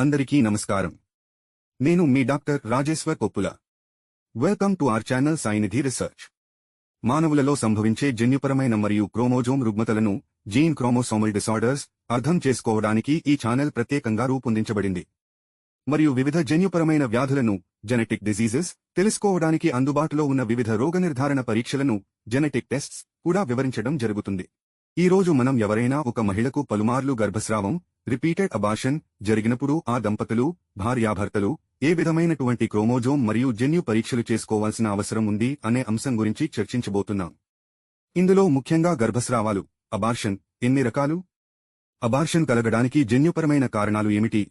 అందరికీ నమస్కారం. నేను మీ doctor Rajeshwar Koppula. Welcome to our channel Sainidhi research. మానవులలో సంభవించే జన్యుపరమైన మరియు క్రోమోజోమ్ రుగ్మతలను జీన్ క్రోమోసోమల్ డిసార్డర్స్ అర్థం చేసుకోవడానికి ఈ ఛానల్ ప్రత్యేకంగా రూపొందించబడింది. మరియు వివిధ జన్యుపరమైన వ్యాధులను జెనెటిక్ డిజీజెస్ తెలుసుకోవడానికి అందుబాటులో ఉన్న వివిధ రోగనిర్ధారణ పరీక్షలను జెనెటిక్ టెస్ట్స్ కూడా వివరించడం జరుగుతుంది. ఈ రోజు మనం ఎవరైనా ఒక మహిళకు పలుమార్లు గర్భస్రావం రిపీటెడ్ అబాషన్ జరిగినప్పుడు ఆ దంపతులు భార్యాభర్తలు ఏ విధమైనటువంటి క్రోమోజోమ్ మరియు జన్యు పరీక్షలు చేసుకోవాల్సిన అవసరం ఉంది అనే అంశం గురించి చర్చించబోతున్నాం. ఇందులో ముఖ్యంగా గర్భస్రావాలు అబార్షన్ ఎన్ని రకాలు? అబార్షన్ కలగడానికి జన్యుపరమైన కారణాలు ఏమిటి?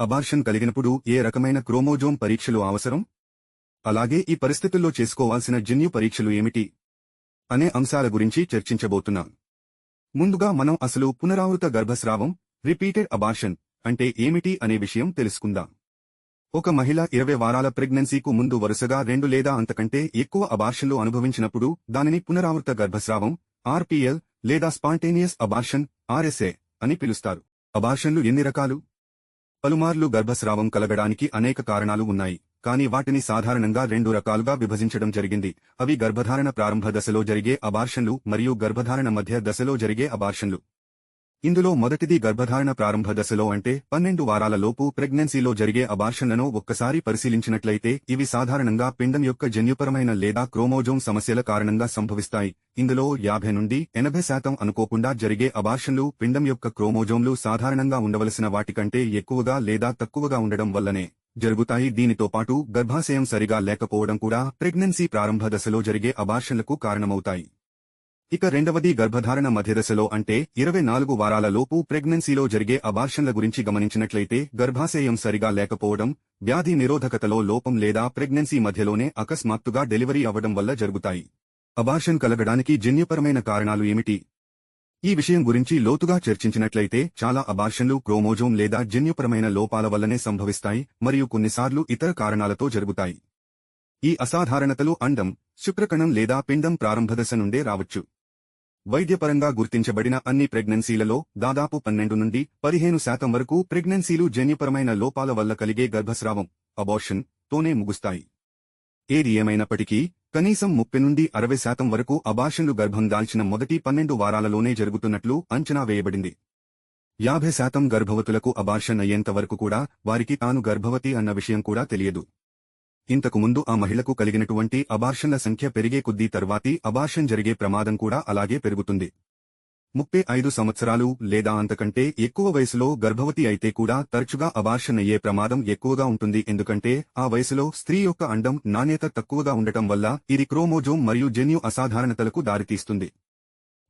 అబార్షన్ కలిగినప్పుడు ఏ రకమైన క్రోమోజోమ్ పరీక్షలు అవసరం? అలాగే ఈ పరిస్థితుల్లో చేసుకోవాల్సిన జన్యు పరీక్షలు ఏమిటి? అనే అంశాల గురించి చర్చించబోతున్నాం. ముందుగా మనం అసలు పునరావృత గర్భస్రావం రిపీటెడ్ అబార్షన్ అంటే ఏమిటి అనే విషయం తెలుసుకుందాం. ఒక మహిళ ఇరవై వారాల ప్రెగ్నెన్సీకు ముందు వరుసగా రెండు లేదా అంతకంటే ఎక్కువ అబార్షన్లు అనుభవించినప్పుడు దానిని పునరావృత గర్భస్రావం ఆర్పిఎల్ లేదా స్పాంటేనియస్ అబార్షన్ ఆర్ఎస్ఏ అని పిలుస్తారు. అబార్షన్లు ఎన్ని రకాలు? పలుమార్లు గర్భస్రావం కలగడానికి అనేక కారణాలు ఉన్నాయి. కానీ వాటిని సాధారణంగా రెండు రకాలుగా విభజించడం జరిగింది. అవి గర్భధారణ ప్రారంభ దశలో జరిగే అబార్షన్లు మరియు గర్భధారణ మధ్య దశలో జరిగే అబార్షన్లు. ఇందులో మొదటిది గర్భధారణ ప్రారంభ దశలో అంటే పన్నెండు వారాలలోపు ప్రెగ్నెన్సీలో జరిగే అబార్షన్లను ఒక్కసారి పరిశీలించినట్లయితే ఇవి సాధారణంగా పిండం యొక్క జన్యుపరమైన లేదా క్రోమోజోమ్ సమస్యల కారణంగా సంభవిస్తాయి. ఇందులో యాభై నుండి ఎనభై శాతం అనుకోకుండా జరిగే అబార్షన్లు పిండం యొక్క క్రోమోజోమ్లు సాధారణంగా ఉండవలసిన వాటికంటే ఎక్కువగా లేదా తక్కువగా ఉండడం వల్లనే. జరుగుతాయి. దీనితో పాటు గర్భాశయం సరిగా లేకపోవడం కూడా ప్రెగ్నెన్సీ ప్రారంభ దశలో జరిగే అబార్షన్లకు కారణమవుతాయి. ఇక రెండవది గర్భధారణ మధ్యదశలో అంటే ఇరవై నాలుగు వారాల లోపు ప్రెగ్నెన్సీలో జరిగే అబార్షన్ల గురించి గమనించినట్లయితే గర్భాశయం సరిగా లేకపోవడం వ్యాధి నిరోధకతలో లోపం లేదా ప్రెగ్నెన్సీ మధ్యలోనే అకస్మాత్తుగా డెలివరీ అవ్వడం వల్ల జరుగుతాయి. అబార్షన్ కలగడానికి జన్యుపరమైన కారణాలు ఏమిటి? ఈ విషయం గురించి లోతుగా చర్చించినట్లయితే చాలా అబార్షన్లు క్రోమోజోమ్ లేదా జన్యుపరమైన లోపాల వల్లనే సంభవిస్తాయి మరియు కొన్నిసార్లు ఇతర కారణాలతో జరుగుతాయి. ఈ అసాధారణతలు అండం శుక్రకణం లేదా పిండం ప్రారంభదశ నుండే రావచ్చు. వైద్యపరంగా గుర్తించబడిన అన్ని ప్రెగ్నెన్సీలలో దాదాపు పన్నెండు నుండి పదిహేను శాతం వరకు ప్రెగ్నెన్సీలు జన్యుపరమైన లోపాల వల్ల కలిగే గర్భస్రావం అబార్షన్ తోనే ముగుస్తాయి. ఏది ఏమైనప్పటికీ కనీసం ముప్పై నుండి అరవై శాతం వరకు అబార్షన్లు గర్భం దాల్చిన మొదటి పన్నెండు వారాలలోనే జరుగుతున్నట్లు అంచనా వేయబడింది. యాభై శాతం గర్భవతులకు అబార్షన్ అయ్యేంత వరకు కూడా వారికి తాను గర్భవతి అన్న విషయం కూడా తెలియదు. ఇంతకు ముందు ఆ మహిళకు కలిగినటువంటి అబార్షన్ల సంఖ్య పెరిగే కొద్దీ తర్వాతి అబార్షన్ జరిగే ప్రమాదం కూడా అలాగే పెరుగుతుంది. ముప్పై ఐదు సంవత్సరాలు లేదా అంతకంటే ఎక్కువ వయసులో గర్భవతి అయితే కూడా తరచుగా అబార్షన్ అయ్యే ప్రమాదం ఎక్కువగా ఉంటుంది. ఎందుకంటే ఆ వయసులో స్త్రీ యొక్క అండం నాణ్యత తక్కువగా ఉండటం వల్ల ఇది క్రోమోజోమ్ మరియు జన్యు అసాధారణతలకు దారితీస్తుంది.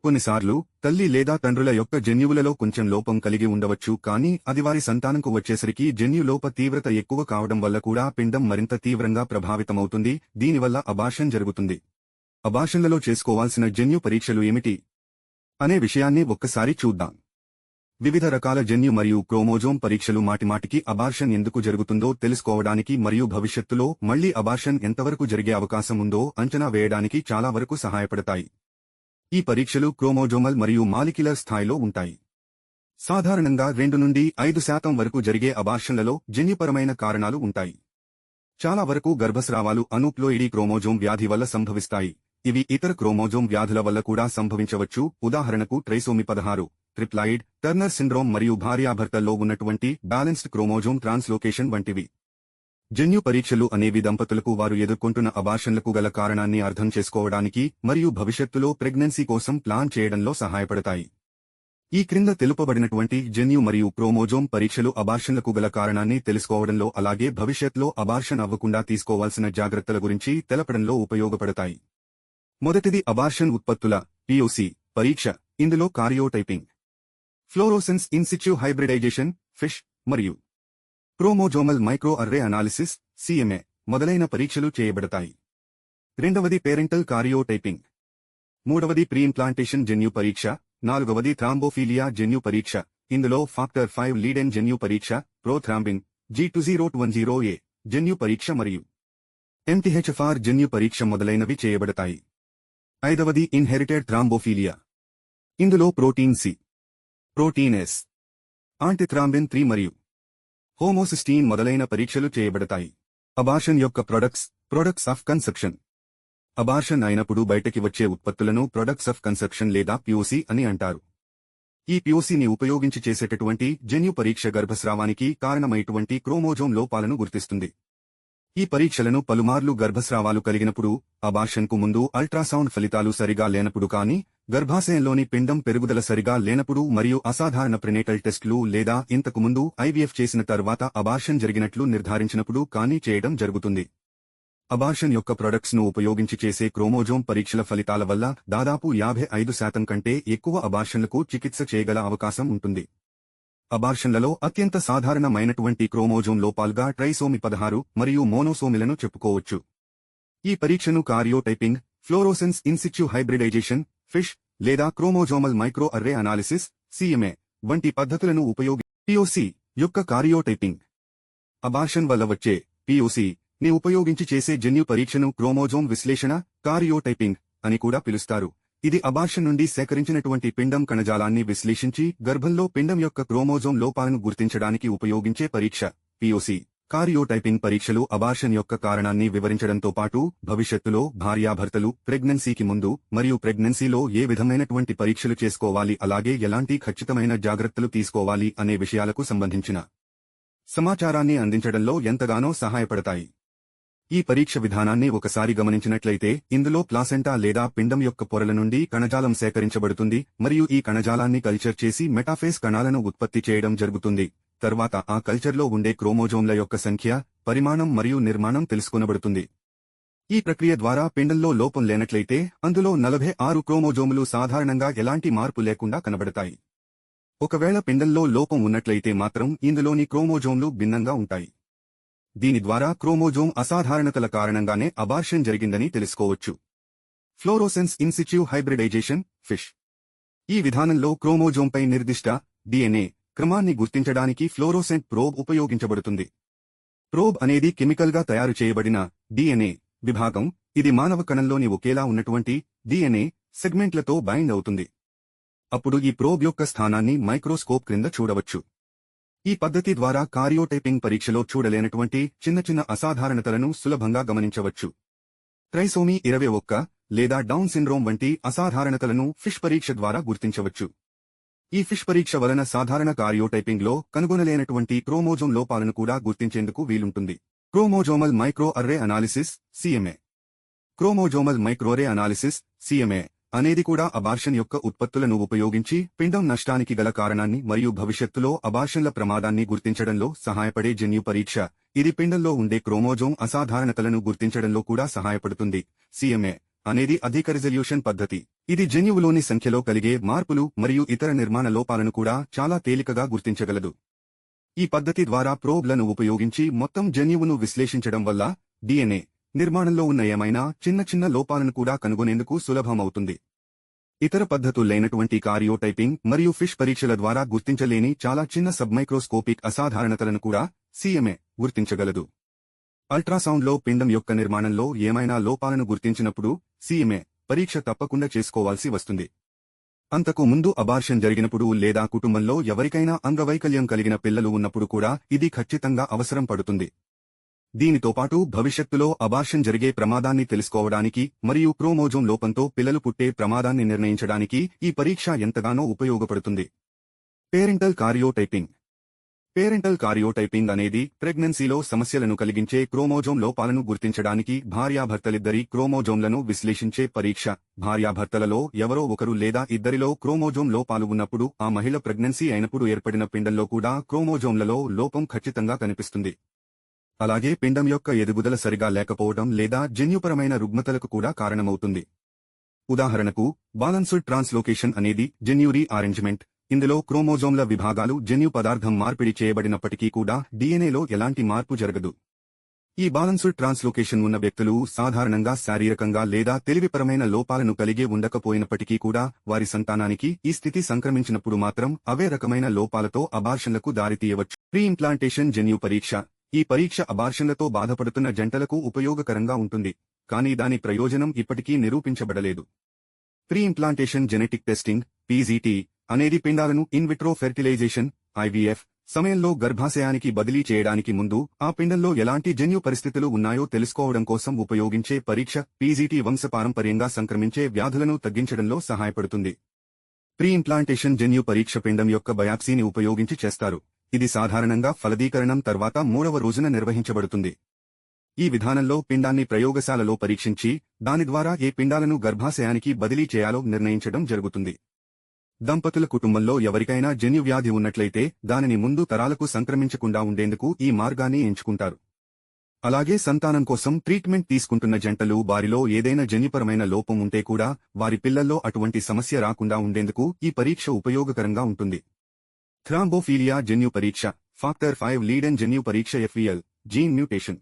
కొన్నిసార్లు తల్లి లేదా తండ్రుల యొక్క జన్యువులలో కొంచెం లోపం కలిగి ఉండవచ్చు కానీ అది వారి సంతానంకు వచ్చేసరికి జన్యులోప తీవ్రత ఎక్కువ కావడం వల్ల కూడా పిండం మరింత తీవ్రంగా ప్రభావితమవుతుంది. దీనివల్ల అబార్షన్ జరుగుతుంది. అబార్షన్లలో చేసుకోవాల్సిన జన్యు పరీక్షలు ఏమిటి? అనే విషయాన్ని ఒక్కసారి చూద్దాం. వివిధ రకాల జన్యు మరియు క్రోమోజోమ్ పరీక్షలు మాటిమాటికి అబార్షన్ ఎందుకు జరుగుతుందో తెలుసుకోవడానికి మరియు భవిష్యత్తులో మళ్ళీ అబార్షన్ ఎంతవరకు జరిగే అవకాశం ఉందో అంచనా వేయడానికి చాలా వరకు సహాయపడతాయి. ఈ పరీక్షలు క్రోమోజోమల్ మరియు మాలిక్యులర్ స్థాయిలో ఉంటాయి. సాధారణంగా రెండు నుండి ఐదు శాతం వరకు జరిగే అబార్షన్లలో జన్యుపరమైన కారణాలు ఉంటాయి. చాలా వరకు గర్భస్రావాలు అనూప్లోయిడీ క్రోమోజోమ్ వ్యాధి వల్ల సంభవిస్తాయి. ఇవి ఇతర క్రోమోజోమ్ వ్యాధుల వల్ల కూడా సంభవించవచ్చు. ఉదాహరణకు ట్రైసోమి పదహారు ట్రిప్లాయిడ్ టర్నర్ సిండ్రోమ్ మరియు భార్యాభర్తల్లో ఉన్నటువంటి బ్యాలెన్స్డ్ క్రోమోజోమ్ ట్రాన్స్లోకేషన్ వంటివి. జన్యు పరీక్షలు అనేవి దంపతులకు వారు ఎదుర్కొంటున్న అబార్షన్లకు గల కారణాన్ని అర్థం చేసుకోవడానికి మరియు భవిష్యత్తులో ప్రెగ్నెన్సీ కోసం ప్లాన్ చేయడంలో సహాయపడతాయి. ఈ క్రింద తెలుపబడినటువంటి జన్యు మరియు క్రోమోజోమ్ పరీక్షలు అబార్షన్లకు గల కారణాన్ని తెలుసుకోవడంలో అలాగే భవిష్యత్లో అబార్షన్ అవ్వకుండా తీసుకోవాల్సిన జాగ్రత్తల గురించి తెలపడంలో ఉపయోగపడతాయి. మొదటిది అబార్షన్ ఉత్పత్తుల పిఓసి పరీక్ష ఇందులో karyotyping. Fluorescence in situ hybridization FISH మరియు chromosomal micro array analysis CMA మొదలైన పరీక్షలు చేయబడతాయి. రెండవది పేరెంటల్ కార్యోటైపింగ్ మూడవది ప్రీఇంప్లాంటేషన్ జన్యు పరీక్ష నాలుగవది థ్రాంబోఫీలియా జన్యు పరీక్ష ఇందులో ఫాక్టర్ ఫైవ్ లీడెన్ జన్యు పరీక్ష prothrombin G two zero one zero A జన్యు పరీక్ష మరియు ఎంటీహెచ్ఎఫ్ఆర్ జన్యు పరీక్ష మొదలైనవి చేయబడతాయి. ఐదవది ఇన్హెరిటెడ్ థ్రాంబోఫీలియా ఇందులో protein C. Protein S. Antithrombin three మరియు హోమోసిస్టీన్ మొదలైన పరీక్షలు చేయబడతాయి. అబార్షన్ యొక్క products products of conception. Abortion అయినప్పుడు బయటకి వచ్చే ఉత్పత్తులను ప్రొడక్ట్స్ ఆఫ్ కన్సెప్షన్ లేదా పిఓసి అని అంటారు. ఈ పిఓసిని ఉపయోగించి చేసేటటువంటి జన్యు పరీక్ష గర్భస్రావానికి కారణమైటువంటి క్రోమోజోమ్ లోపాలను గుర్తిస్తుంది. ఈ పరీక్షలను పలుమార్లు గర్భస్రావాలు కలిగినప్పుడు అబార్షన్కు ముందు అల్ట్రాసౌండ్ ఫలితాలు సరిగా లేనప్పుడు కానీ గర్భాశయంలోని పిండం పెరుగుదల సరిగా లేనప్పుడు మరియు అసాధారణ ప్రినేటల్ టెస్టులు లేదా ఇంతకు ముందు ఐవీఎఫ్ చేసిన తర్వాత అబార్షన్ జరిగినట్లు నిర్ధారించినప్పుడు కానీ చేయడం జరుగుతుంది. అబార్షన్ యొక్క ప్రొడక్ట్స్ను ఉపయోగించి చేసే క్రోమోజోమ్ పరీక్షల ఫలితాల వల్ల దాదాపు యాభై ఐదు శాతం కంటే ఎక్కువ అబార్షన్లకు చికిత్స చేయగల అవకాశం ఉంటుంది. అబార్షన్లలో అత్యంత సాధారణమైనటువంటి క్రోమోజోమ్ లోపాల్గా ట్రైసోమి పదహారు మరియు మోనోసోమిలను చెప్పుకోవచ్చు. ఈ పరీక్షను karyotyping fluorescence in situ hybridisation FISH లేదా chromosomal micro array analysis CMA వంటి పద్ధతులను ఉపయోగి పిఓసి యొక్క కార్యోటైపింగ్. అబార్షన్ వల్ల వచ్చే పిఓసి ని ఉపయోగించి చేసే జన్యు పరీక్షను క్రోమోజోమ్ విశ్లేషణ కార్యోటైపింగ్ అని కూడా పిలుస్తారు. ఇది అబార్షన్ నుండి సేకరించినటువంటి పిండం కణజాలాన్ని విశ్లేషించి గర్భంలో పిండం యొక్క క్రోమోజోమ్ లోపాలను గుర్తించడానికి ఉపయోగించే పరీక్ష పిఓసి కార్యోటైపింగ్ పరీక్షలు అబార్షన్ యొక్క కారణాన్ని వివరించడంతో పాటు భవిష్యత్తులో భార్యాభర్తలు ప్రెగ్నెన్సీకి ముందు మరియు ప్రెగ్నెన్సీలో ఏ విధమైనటువంటి పరీక్షలు చేసుకోవాలి అలాగే ఎలాంటి ఖచ్చితమైన జాగ్రత్తలు తీసుకోవాలి అనే విషయాలకు సంబంధించిన సమాచారాన్ని అందించడంలో ఎంతగానో సహాయపడతాయి. ఈ పరీక్ష విధానాన్ని ఒకసారి గమనించినట్లయితే ఇందులో ప్లాసెంటా లేదా పిండం యొక్క పొరల నుండి కణజాలం సేకరించబడుతుంది మరియు ఈ కణజాలాన్ని కల్చర్ చేసి మెటాఫేస్ కణాలను ఉత్పత్తి చేయడం జరుగుతుంది. తర్వాత ఆ కల్చర్లో ఉండే క్రోమోజోమ్ల యొక్క సంఖ్య పరిమాణం మరియు నిర్మాణం తెలుసుకునబడుతుంది. ఈ ప్రక్రియ ద్వారా పిండంలో లోపం లేనట్లయితే అందులో నలభై ఆరు క్రోమోజోములు సాధారణంగా ఎలాంటి మార్పు లేకుండా కనబడతాయి. ఒకవేళ పిండంలో లోపం ఉన్నట్లయితే మాత్రం ఇందులోని క్రోమోజోమ్లు భిన్నంగా ఉంటాయి. దీని ద్వారా క్రోమోజోమ్ అసాధారణతల కారణంగానే అబార్షన్ జరిగిందని తెలుసుకోవచ్చు. Fluorescence in situ hybridization FISH. ఈ విధానంలో క్రోమోజోంపై నిర్దిష్ట డిఎన్ఏ క్రమాన్ని గుర్తించడానికి ఫ్లోరోసెంట్ ప్రోబ్ ఉపయోగించబడుతుంది. ప్రోబ్ అనేది కెమికల్గా తయారు చేయబడిన డిఎన్ఏ విభాగం. ఇది మానవ కణంలోని ఒకేలా ఉన్నటువంటి డిఎన్ఏ సెగ్మెంట్లతో బైండ్ అవుతుంది. అప్పుడు ఈ ప్రోబ్ యొక్క స్థానాన్ని మైక్రోస్కోప్ క్రింద చూడవచ్చు. ఈ పద్ధతి ద్వారా కార్యోటైపింగ్ పరీక్షలో చూడలేనటువంటి చిన్న చిన్న అసాధారణతలను సులభంగా గమనించవచ్చు. ట్రైసోమీ ఇరవై ఒక్క లేదా డౌన్ సిండ్రోమ్ వంటి అసాధారణతలను ఫిష్ పరీక్ష ద్వారా గుర్తించవచ్చు. ఈ ఫిష్ పరీక్ష వలన సాధారణ కార్యోటైపింగ్లో కనుగొనలేనటువంటి క్రోమోజోమ్ లోపాలను కూడా గుర్తించేందుకు వీలుంటుంది. Chromosomal microarray analysis CMA chromosomal microarray analysis CMA అనేది కూడా అబార్షన్ యొక్క ఉత్పత్తులను ఉపయోగించి పిండం నష్టానికి గల కారణాన్ని మరియు భవిష్యత్తులో అబార్షన్ల ప్రమాదాన్ని గుర్తించడంలో సహాయపడే జన్యు పరీక్ష. ఇది పిండంలో ఉండే క్రోమోజోమ్ అసాధారణతలను గుర్తించడంలో కూడా సహాయపడుతుంది. సిఎంఏ అనేది అధిక రిజల్యూషన్ పద్ధతి. ఇది జన్యువులోని సంఖ్యలో కలిగే మార్పులు మరియు ఇతర నిర్మాణ లోపాలను కూడా చాలా తేలికగా గుర్తించగలదు. ఈ పద్ధతి ద్వారా ప్రోబ్లను ఉపయోగించి మొత్తం జన్యువును విశ్లేషించడం వల్ల డిఎన్ఏ నిర్మాణంలో ఉన్న ఏమైనా చిన్న చిన్న లోపాలను కూడా కనుగొనేందుకు సులభమవుతుంది. ఇతర పద్ధతులైనటువంటి కార్యోటైపింగ్ మరియు ఫిష్ పరీక్షల ద్వారా గుర్తించలేని చాలా చిన్న సబ్మైక్రోస్కోపిక్ అసాధారణతలను కూడా సీఎంఏ గుర్తించగలదు. అల్ట్రాసౌండ్లో పిండం యొక్క నిర్మాణంలో ఏమైనా లోపాలను గుర్తించినప్పుడు సీఎంఏ పరీక్ష తప్పకుండా చేసుకోవాల్సి వస్తుంది. అంతకు ముందు అబార్షన్ జరిగినప్పుడు లేదా కుటుంబంలో ఎవరికైనా అంగవైకల్యం కలిగిన పిల్లలు ఉన్నప్పుడు కూడా ఇది ఖచ్చితంగా అవసరం పడుతుంది. దీనితో పాటు భవిష్యత్తులో అబార్షన్ జరిగే ప్రమాదాన్ని తెలుసుకోవడానికి మరియు క్రోమోజోమ్ లోపంతో పిల్లలు పుట్టే ప్రమాదాన్ని నిర్ణయించడానికి ఈ పరీక్ష ఎంతగానో ఉపయోగపడుతుంది. Parental karyotyping. పేరెంటల్ కార్యోటైపింగ్ అనేది ప్రెగ్నెన్సీలో సమస్యలను కలిగించే క్రోమోజోమ్ లోపాలను గుర్తించడానికి భార్యాభర్తలిద్దరి క్రోమోజోమ్లను విశ్లేషించే పరీక్ష. భార్యాభర్తలలో ఎవరో ఒకరు లేదా ఇద్దరిలో క్రోమోజోమ్ లోపాలు ఉన్నప్పుడు ఆ మహిళ ప్రెగ్నెన్సీ అయినప్పుడు ఏర్పడిన పిండంలో కూడా క్రోమోజోమ్లలో లోపం ఖచ్చితంగా కనిపిస్తుంది. అలాగే పిండం యొక్క ఎదుగుదల సరిగా లేకపోవడం లేదా జన్యుపరమైన రుగ్మతలకు కూడా కారణమవుతుంది. ఉదాహరణకు బాలన్సుడ్ ట్రాన్స్లోకేషన్ అనేది జెన్యూరీ ఆరెంజ్మెంట్ ఇందులో క్రోమోజోమ్ల విభాగాలు జన్యు పదార్థం మార్పిడి చేయబడినప్పటికీ కూడా డిఎన్ఏలో ఎలాంటి మార్పు జరగదు. ఈ బాలన్సుడ్ ట్రాన్స్లోకేషన్ ఉన్న వ్యక్తులు సాధారణంగా శారీరకంగా లేదా తెలివిపరమైన లోపాలను కలిగి ఉండకపోయినప్పటికీ కూడా వారి సంతానానికి ఈ స్థితి సంక్రమించినప్పుడు మాత్రం అవే రకమైన లోపాలతో అబార్షన్లకు దారితీయవచ్చు. ప్రీ ఇంప్లాంటేషన్ జన్యు పరీక్ష. ఈ పరీక్ష అబార్షన్లతో బాధపడుతున్న జంటలకు ఉపయోగకరంగా ఉంటుంది కానీ దాని ప్రయోజనం ఇప్పటికీ నిరూపించబడలేదు. Pre implantation genetic testing PGT అనేది పిండాలను ఇన్విట్రో ఫెర్టిలైజేషన్ ఐవీఎఫ్ సమయంలో గర్భాశయానికి బదిలీ చేయడానికి ముందు ఆ పిండంలో ఎలాంటి జన్యు పరిస్థితులు ఉన్నాయో తెలుసుకోవడం కోసం ఉపయోగించే పరీక్ష పీజీటీ వంశపారంపర్యంగా సంక్రమించే వ్యాధులను తగ్గించడంలో సహాయపడుతుంది. ప్రీ ఇంప్లాంటేషన్ జన్యు పరీక్ష పిండం యొక్క బయాప్సీని ఉపయోగించి చేస్తారు. ఇది సాధారణంగా ఫలదీకరణం తర్వాత మూడవ రోజున నిర్వహించబడుతుంది. ఈ విధానంలో పిండాన్ని ప్రయోగశాలలో పరీక్షించి దాని ద్వారా ఏ పిండాలను గర్భాశయానికి బదిలీ చేయాలో నిర్ణయించడం జరుగుతుంది. దంపతుల కుటుంబంలో ఎవరికైనా జన్యువ్యాధి ఉన్నట్లయితే దానిని ముందు తరాలకు సంక్రమించకుండా ఉండేందుకు ఈ మార్గాన్ని ఎంచుకుంటారు. అలాగే సంతానం కోసం ట్రీట్మెంట్ తీసుకుంటున్న జంటలు వారిలో ఏదైనా జన్యుపరమైన లోపం ఉంటే కూడా వారి పిల్లల్లో అటువంటి సమస్య రాకుండా ఉండేందుకు ఈ పరీక్ష ఉపయోగకరంగా ఉంటుంది. థ్రాంబోఫీలియా జన్యు పరీక్ష ఫాక్టర్ ఫైవ్ లీడెన్ జన్యు పరీక్ష ఎఫ్విఎల్ జీన్ మ్యూటేషన్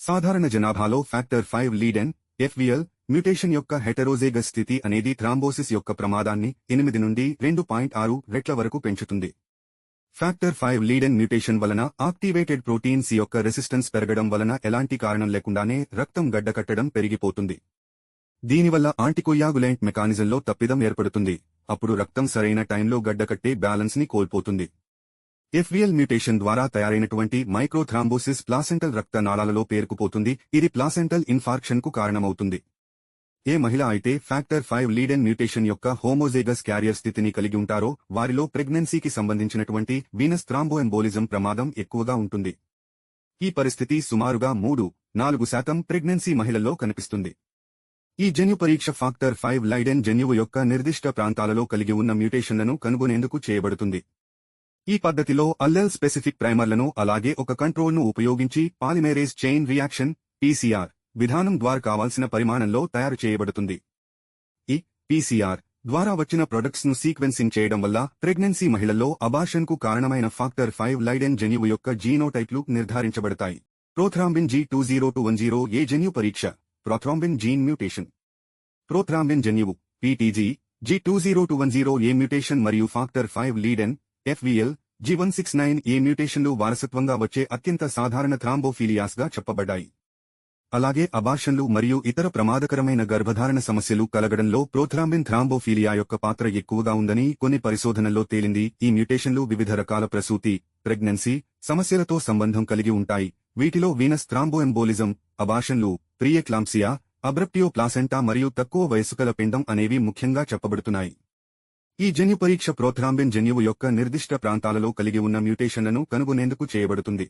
సాధారణ జనాభాలో factor five Leiden FVL mutation యొక్క హెటరోజేగస్ స్థితి అనేది థ్రాంబోసిస్ యొక్క ప్రమాదాన్ని ఎనిమిది నుండి రెండు పాయింట్ ఆరు రెట్ల వరకు పెంచుతుంది. ఫ్యాక్టర్ ఫైవ్ లీడెన్ మ్యూటేషన్ వలన ఆక్టివేటెడ్ ప్రోటీన్స్ యొక్క రెసిస్టెన్స్ పెరగడం వలన ఎలాంటి కారణం లేకుండానే రక్తం గడ్డకట్టడం పెరిగిపోతుంది. దీనివల్ల ఆంటికోయాగులెంట్ మెకానిజంలో తప్పిదం ఏర్పడుతుంది. అప్పుడు రక్తం సరైన టైంలో గడ్డకట్టే బ్యాలెన్స్ని కోల్పోతుంది. ఎఫ్విఎల్ మ్యూటేషన్ ద్వారా తయారైనటువంటి మైక్రోథ్రాంబోసిస్ ప్లాసెంటల్ రక్త నాళాలలో పేరుకుపోతుంది. ఇది ప్లాసెంటల్ ఇన్ఫార్క్షన్కు కారణమవుతుంది. ఏ మహిళ అయితే ఫ్యాక్టర్ ఫైవ్ లీడెన్ మ్యూటేషన్ యొక్క హోమోజేగస్ క్యారియర్ స్థితిని కలిగి ఉంటారో వారిలో ప్రెగ్నెన్సీకి సంబంధించినటువంటి వీనస్ థ్రాంబోఎంబోలిజం ప్రమాదం ఎక్కువగా ఉంటుంది. ఈ పరిస్థితి సుమారుగా మూడు నాలుగు శాతం ప్రెగ్నెన్సీ మహిళల్లో కనిపిస్తుంది. ఈ జన్యు పరీక్ష ఫాక్టర్ ఫైవ్ లైడెన్ జన్యువు యొక్క నిర్దిష్ట ప్రాంతాలలో కలిగి ఉన్న మ్యూటేషన్లను కనుగొనేందుకు చేయబడుతుంది. ఈ పద్ధతిలో అల్లెల్ స్పెసిఫిక్ ప్రైమర్లను అలాగే ఒక కంట్రోల్ను ఉపయోగించి పాలిమేరేజ్ చైన్ రియాక్షన్ పీసీఆర్ విధానం ద్వారా కావాల్సిన పరిమాణంలో తయారు చేయబడుతుంది. ఈ పీసీఆర్ ద్వారా వచ్చిన ప్రొడక్ట్స్ను సీక్వెన్సింగ్ చేయడం వల్ల ప్రెగ్నెన్సీ మహిళల్లో అబార్షన్కు కారణమైన ఫాక్టర్ ఫైవ్ లైడెన్ జన్యువు యొక్క జీనోటైప్లు నిర్ధారించబడతాయి. Prothrombin G two zero two one zero A జన్యు పరీక్ష ప్రోథ్రాంబిన్ జీన్ మ్యూటేషన్ ప్రోథ్రాంబిన్ జన్యువు PTG G two zero two one zero A mutation మరియు factor five Leiden FVL G one six nine A మ్యూటేషన్లు వారసత్వంగా వచ్చే అత్యంత సాధారణ థ్రాంబోఫీలియాస్గా చెప్పబడ్డాయి. అలాగే అబార్షన్లు మరియు ఇతర ప్రమాదకరమైన గర్భధారణ సమస్యలు కలగడంలో ప్రోథ్రాంబిన్ థ్రాంబోఫీలియా యొక్క పాత్ర ఎక్కువగా ఉందని కొన్ని పరిశోధనల్లో తేలింది. ఈ మ్యూటేషన్లు వివిధ రకాల ప్రసూతి ప్రెగ్నెన్సీ సమస్యలతో సంబంధం కలిగి ఉంటాయి. వీటిలో వీనస్ థ్రాంబోఎంబోలిజం అబాషన్లు ప్రియక్లాంసియా అబ్రప్టియో ప్లాసెంటా మరియు తక్కువ వయస్సుకల పిండం అనేవి ముఖ్యంగా చెప్పబడుతున్నాయి. ఈ జన్యు పరీక్ష ప్రోథ్రాంబిన్ జన్యువు యొక్క నిర్దిష్ట ప్రాంతాలలో కలిగి ఉన్న మ్యూటేషన్లను కనుగొనేందుకు చేయబడుతుంది.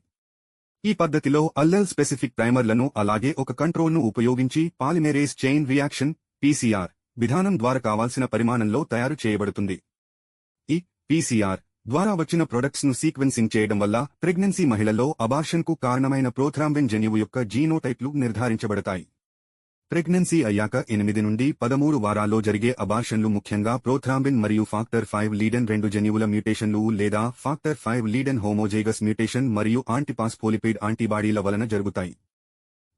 ఈ పద్ధతిలో అల్లెల్ స్పెసిఫిక్ ప్రైమర్లను అలాగే ఒక కంట్రోల్ను ఉపయోగించి పాలిమెరేస్ చైన్ రియాక్షన్ పీసీఆర్ విధానం ద్వారా కావాల్సిన పరిమాణంలో తయారు చేయబడుతుంది. ఈ పీసీఆర్ ద్వారా వచ్చిన ప్రొడక్ట్స్ను సీక్వెన్సింగ్ చేయడం వల్ల ప్రెగ్నెన్సీ మహిళల్లో అబార్షన్కు కారణమైన ప్రోథ్రాంబిన్ జన్యువు యొక్క జీనోటైప్లు నిర్ధారించబడతాయి. ప్రెగ్నెన్సీ అయ్యాక ఎనిమిది నుండి పదమూడు వారాల్లో జరిగే అబార్షన్లు ముఖ్యంగా ప్రోథ్రాంబిన్ మరియు ఫాక్టర్ ఫైవ్ లీడెన్ రెండు జన్యువుల మ్యూటేషన్లు లేదా factor five Leiden homozygous mutation మరియు ఆంటిపాస్పోలిపిడ్ యాంటీబాడీల వలన జరుగుతాయి.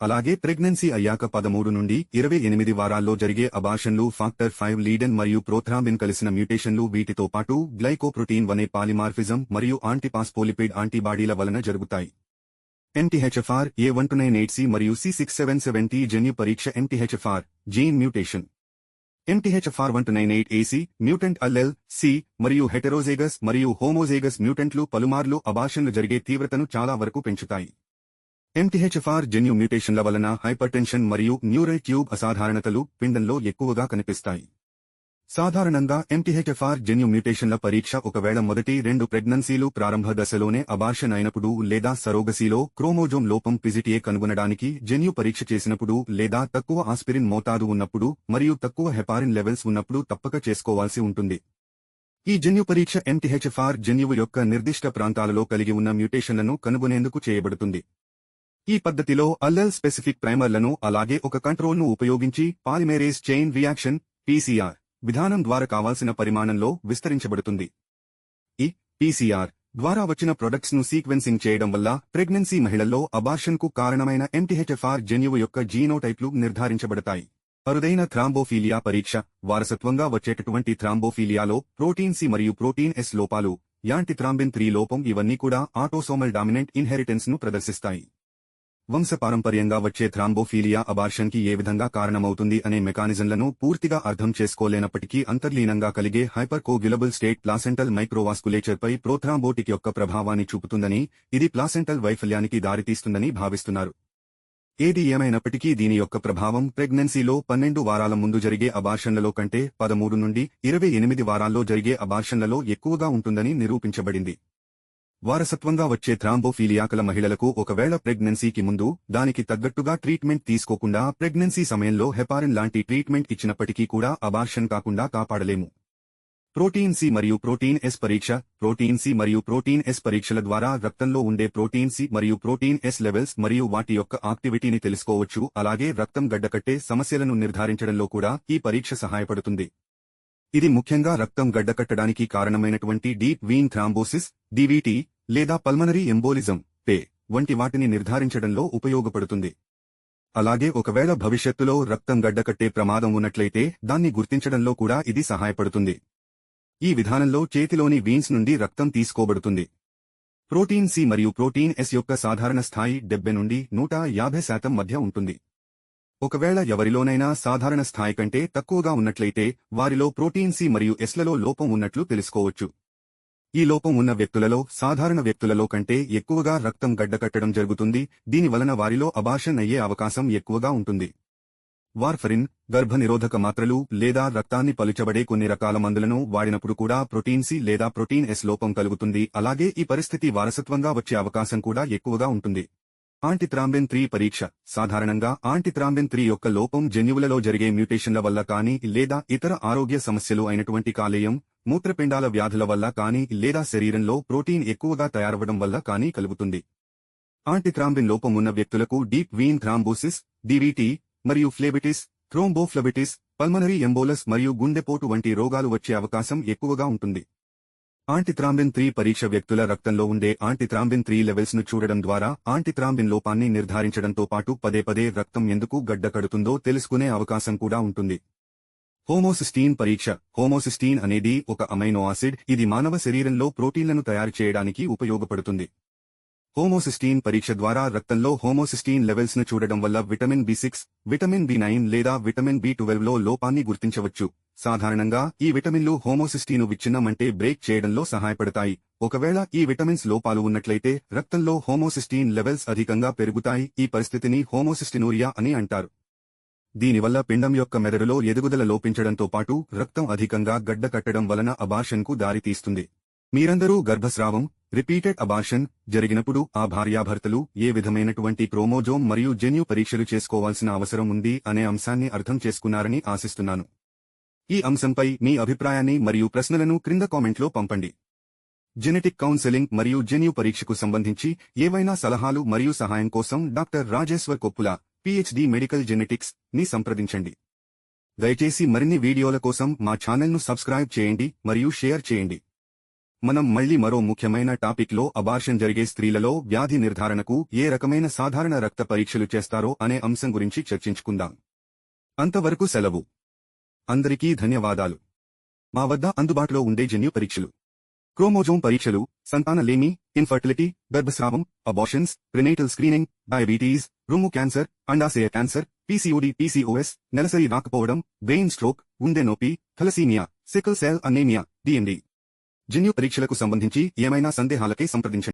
అలాగే ప్రెగ్నెన్సీ అయ్యాక పదమూడు నుండి ఇరవై ఎనిమిది వారాల్లో జరిగే అబాషన్లు ఫాక్టర్ ఫైవ్ లీడెన్ మరియు ప్రోథ్రాంబిన్ కలిసిన మ్యూటేషన్లు వీటితో పాటు గ్లైకోప్రోటీన్ వనే పాలిమార్ఫిజం మరియు ఆంటిపాస్పోలిపిడ్ యాంటీబాడీల వలన జరుగుతాయి. MTHFR A one two nine eight C మరియు C six seven seven T జన్యు పరీక్ష MTHFR gene mutation MTHFR one two nine eight AC mutant allele C మరియు హెటరోజేగస్ మరియు హోమోజేగస్ మ్యూటెంట్లు పలుమార్లు అబాషన్లు జరిగే తీవ్రతను చాలా వరకు పెంచుతాయి. ఎంటీహెచ్ఎఫ్ఆర్ జన్యు మ్యూటేషన్ల వలన హైపర్టెన్షన్ మరియు న్యూరల్ ట్యూబ్ అసాధారణతలు పిండంలో ఎక్కువగా కనిపిస్తాయి. సాధారణంగా ఎంటీహెచ్ఎఫ్ఆర్ జన్యు మ్యూటేషన్ల పరీక్ష ఒకవేళ మొదటి రెండు ప్రెగ్నెన్సీలు ప్రారంభ దశలోనే అబార్షన్ అయినప్పుడు లేదా సరోగసీలో క్రోమోజోమ్ లోపం పిజిటిఏ కనుగొనడానికి జన్యు పరీక్ష చేసినప్పుడు లేదా తక్కువ ఆస్పిరిన్ మోతాదు ఉన్నప్పుడు మరియు తక్కువ హెపారిన్ లెవెల్స్ ఉన్నప్పుడు తప్పక చేసుకోవాల్సి ఉంటుంది. ఈ జన్యు పరీక్ష ఎంటీహెచ్ఎఫ్ఆర్ జన్యువు యొక్క నిర్దిష్ట ప్రాంతాలలో కలిగి ఉన్న మ్యూటేషన్లను కనుగొనేందుకు చేయబడుతుంది. ఈ పద్ధతిలో అల్లెల్ స్పెసిఫిక్ ప్రైమర్లను అలాగే ఒక కంట్రోల్ను ఉపయోగించి పాలిమేరేజ్ చైన్ రియాక్షన్ పీసీఆర్ విధానం ద్వారా కావాల్సిన పరిమాణంలో విస్తరించబడుతుంది. ఈ పీసీఆర్ ద్వారా వచ్చిన ప్రొడక్ట్స్ను సీక్వెన్సింగ్ చేయడం వల్ల ప్రెగ్నెన్సీ మహిళల్లో అబార్షన్కు కారణమైన ఎంటీహెచ్ఎఫ్ఆర్ జన్యువు యొక్క జీనోటైప్లు నిర్ధారించబడతాయి. అరుదైన థ్రాంబోఫీలియా పరీక్ష వారసత్వంగా వచ్చేటటువంటి థ్రాంబోఫీలియాలో ప్రోటీన్ సి మరియు ప్రోటీన్ ఎస్ లోపాలు యాంటిథ్రాంబిన్ త్రీ లోపం ఇవన్నీ కూడా ఆటోసోమల్ డామినెంట్ ఇన్హెరిటెన్స్ను ప్రదర్శిస్తాయి. వంశపారంపర్యంగా వచ్చే థ్రాంబోఫీలియా అబార్షన్కి ఏ విధంగా కారణమవుతుంది అనే మెకానిజంలను పూర్తిగా అర్థం చేసుకోలేనప్పటికీ అంతర్లీనంగా కలిగే హైపర్ కోగ్యులబుల్ స్టేట్ ప్లాసెంటల్ మైక్రోవాస్కులేచర్పై ప్రోథ్రాంబోటిక్ యొక్క ప్రభావాన్ని చూపుతుందని ఇది ప్లాసెంటల్ వైఫల్యానికి దారితీస్తుందని భావిస్తున్నారు. ఏది ఏమైనప్పటికీ దీని యొక్క ప్రభావం ప్రెగ్నెన్సీలో పన్నెండు వారాల ముందు జరిగే అబార్షన్లలో కంటే పదమూడు నుండి ఇరవై ఎనిమిది వారాల్లో జరిగే అబార్షన్లలో ఎక్కువగా ఉంటుందని నిరూపించబడింది. వారసత్వంగా వచ్చే థ్రాంబోఫీలియాకల మహిళలకు ఒకవేళ ప్రెగ్నెన్సీకి ముందు దానికి తగ్గట్టుగా ట్రీట్మెంట్ తీసుకోకుండా ప్రెగ్నెన్సీ సమయంలో హెపారిన్ లాంటి ట్రీట్మెంట్ ఇచ్చినప్పటికీ కూడా అబార్షన్ కాకుండా కాపాడలేము. ప్రోటీన్ సి మరియు ప్రోటీన్ ఎస్ పరీక్ష ప్రోటీన్ సి మరియు ప్రోటీన్ ఎస్ పరీక్షల ద్వారా రక్తంలో ఉండే ప్రోటీన్ సి మరియు ప్రోటీన్ ఎస్ లెవెల్స్ మరియు వాటి యొక్క యాక్టివిటీని తెలుసుకోవచ్చు. అలాగే రక్తం గడ్డకట్టే సమస్యలను నిర్ధారించడంలో కూడా ఈ పరీక్ష సహాయపడుతుంది. ఇది ముఖ్యంగా రక్తం గడ్డకట్టడానికి కారణమైనటువంటి డీప్ వీన్ థ్రాంబోసిస్ డివిటి లేదా పల్మనరీ ఎంబోలిజం పే వంటి వాటిని నిర్ధారించడంలో ఉపయోగపడుతుంది. అలాగే ఒకవేళ భవిష్యత్తులో రక్తం గడ్డకట్టే ప్రమాదం ఉన్నట్లయితే దాన్ని గుర్తించడంలో కూడా ఇది సహాయపడుతుంది. ఈ విధానంలో చేతిలోని వీన్స్ నుండి రక్తం తీసుకోబడుతుంది. ప్రోటీన్ సి మరియు ప్రోటీన్ ఎస్ యొక్క సాధారణ స్థాయి డెబ్బై నుండి నూట యాభై శాతం మధ్య ఉంటుంది. ఒకవేళ ఎవరిలోనైనా సాధారణ స్థాయి కంటే తక్కువగా ఉన్నట్లయితే వారిలో ప్రోటీన్ సి మరియు ఎస్లలో లోపం ఉన్నట్లు తెలుసుకోవచ్చు. ఈ లోపం ఉన్న వ్యక్తులలో సాధారణ వ్యక్తులలో కంటే ఎక్కువగా రక్తం గడ్డకట్టడం జరుగుతుంది దీని వలన వారిలో అబార్షన్ అయ్యే అవకాశం ఎక్కువగా ఉంటుంది. వార్ఫరిన్ గర్భనిరోధక మాత్రలు లేదా రక్తాన్ని పలుచబడే కొన్ని రకాల మందులను వాడినప్పుడు కూడా ప్రోటీన్ సి లేదా ప్రోటీన్ ఎస్ లోపం కలుగుతుంది అలాగే ఈ పరిస్థితి వారసత్వంగా వచ్చే అవకాశం కూడా ఎక్కువగా ఉంటుంది. ఆంటిథ్రాంబిన్ త్రీ పరీక్ష. సాధారణంగా ఆంటిథ్రాంబిన్ త్రీ యొక్క లోపం జన్యువులలో జరిగే మ్యూటేషన్ల వల్ల కానీ లేదా ఇతర ఆరోగ్య సమస్యలు అయినటువంటి కాలేయం మూత్రపిండాల వ్యాధుల వల్ల కానీ లేదా శరీరంలో ప్రోటీన్ ఎక్కువగా తయారవడం వల్ల కానీ కలుగుతుంది. ఆంటిథ్రాంబిన్ లోపం ఉన్న వ్యక్తులకు డీప్ వీన్ థ్రాంబోసిస్ డివిటి మరియు ఫ్లేబిటిస్ థ్రోంబోఫ్లబిటిస్ పల్మనరీ ఎంబోలస్ మరియు గుండెపోటు వంటి రోగాలు వచ్చే అవకాశం ఎక్కువగా ఉంటుంది. ఆంటిథ్రాంబిన్ త్రీ పరీక్ష వ్యక్తుల రక్తంలో ఉండే ఆంటిథ్రాంబిన్ త్రీ లెవెల్స్ను చూడడం ద్వారా ఆంటిథ్రాంబిన్ లోపాన్ని నిర్ధారించడంతో పాటు పదే పదే రక్తం ఎందుకు గడ్డకడుతుందో తెలుసుకునే అవకాశం కూడా ఉంటుంది. హోమోసిస్టీన్ పరీక్ష. హోమోసిస్టీన్ అనేది ఒక అమైనో ఆసిడ్. ఇది మానవ శరీరంలో ప్రోటీన్లను తయారు చేయడానికి ఉపయోగపడుతుంది. హోమోసిస్టీన్ పరీక్ష ద్వారా రక్తంలో హోమోసిస్టీన్ లెవెల్స్ను చూడడం వల్ల vitamin B six vitamin B nine లేదా విటమిన్ బి ట్వెల్వ్లో లోపాన్ని గుర్తించవచ్చు. సాధారణంగా ఈ విటమిన్లు హోమోసిస్టీను విచ్ఛిన్నమంటే బ్రేక్ చేయడంలో సహాయపడతాయి. ఒకవేళ ఈ విటమిన్స్ లోపాలు ఉన్నట్లయితే రక్తంలో హోమోసిస్టీన్ లెవెల్స్ అధికంగా పెరుగుతాయి. ఈ పరిస్థితిని హోమోసిస్టినూరియా అని అంటారు. దీనివల్ల పిండం యొక్క మెదడులో ఎదుగుదల లోపించడంతో పాటు రక్తం అధికంగా గడ్డ కట్టడం వలన అబార్షన్కు దారితీస్తుంది. మీరందరూ గర్భస్రావం రిపీటెడ్ అబార్షన్ జరిగినప్పుడు ఆ భార్యాభర్తలు ఏ విధమైనటువంటి క్రోమోజోమ్ మరియు జెన్యు పరీక్షలు చేసుకోవాల్సిన అవసరం ఉంది అనే అంశాన్ని అర్థం చేసుకున్నారని ఆశిస్తున్నాను. ఈ అంశంపై మీ అభిప్రాయాన్ని మరియు ప్రశ్నలను క్రింద కామెంట్లో పంపండి. జెనెటిక్ కౌన్సెలింగ్ మరియు జెన్యు పరీక్షకు సంబంధించి ఏవైనా సలహాలు మరియు సహాయం కోసం doctor Rajeshwar Koppula PhD medical జెనెటిక్స్ని సంప్రదించండి. దయచేసి మరిన్ని వీడియోల కోసం మా ఛానల్ను సబ్స్క్రైబ్ చేయండి మరియు షేర్ చేయండి. మనం మళ్ళీ మరో ముఖ్యమైన టాపిక్లో అబార్షన్ జరిగే స్త్రీలలో వ్యాధి నిర్ధారణకు ఏ రకమైన సాధారణ రక్త పరీక్షలు చేస్తారో అనే అంశం గురించి చర్చించుకుందాం. అంతవరకు సెలవు. అందరికీ ధన్యవాదాలు. మా వద్ద అందుబాటులో ఉండే జన్యు పరీక్షలు. క్రోమోజోమ్ పరీక్షలు సంతానలేమి ఇన్ఫర్టిలిటీ గర్భస్రావం అబార్షన్స్ ప్రినేటల్ స్క్రీనింగ్ డయాబెటీస్ రొమ్ము క్యాన్సర్ అండాశయ క్యాన్సర్ పీసీఓడి పీసీఓఎస్ నెలసరి రాకపోవడం బ్రెయిన్ స్ట్రోక్ గుండె నొప్పి thalassaemia sickle cell anaemia DMD జన్యు పరీక్షలకు సంబంధించి ఏమైనా సందేహాలకై సంప్రదించండి.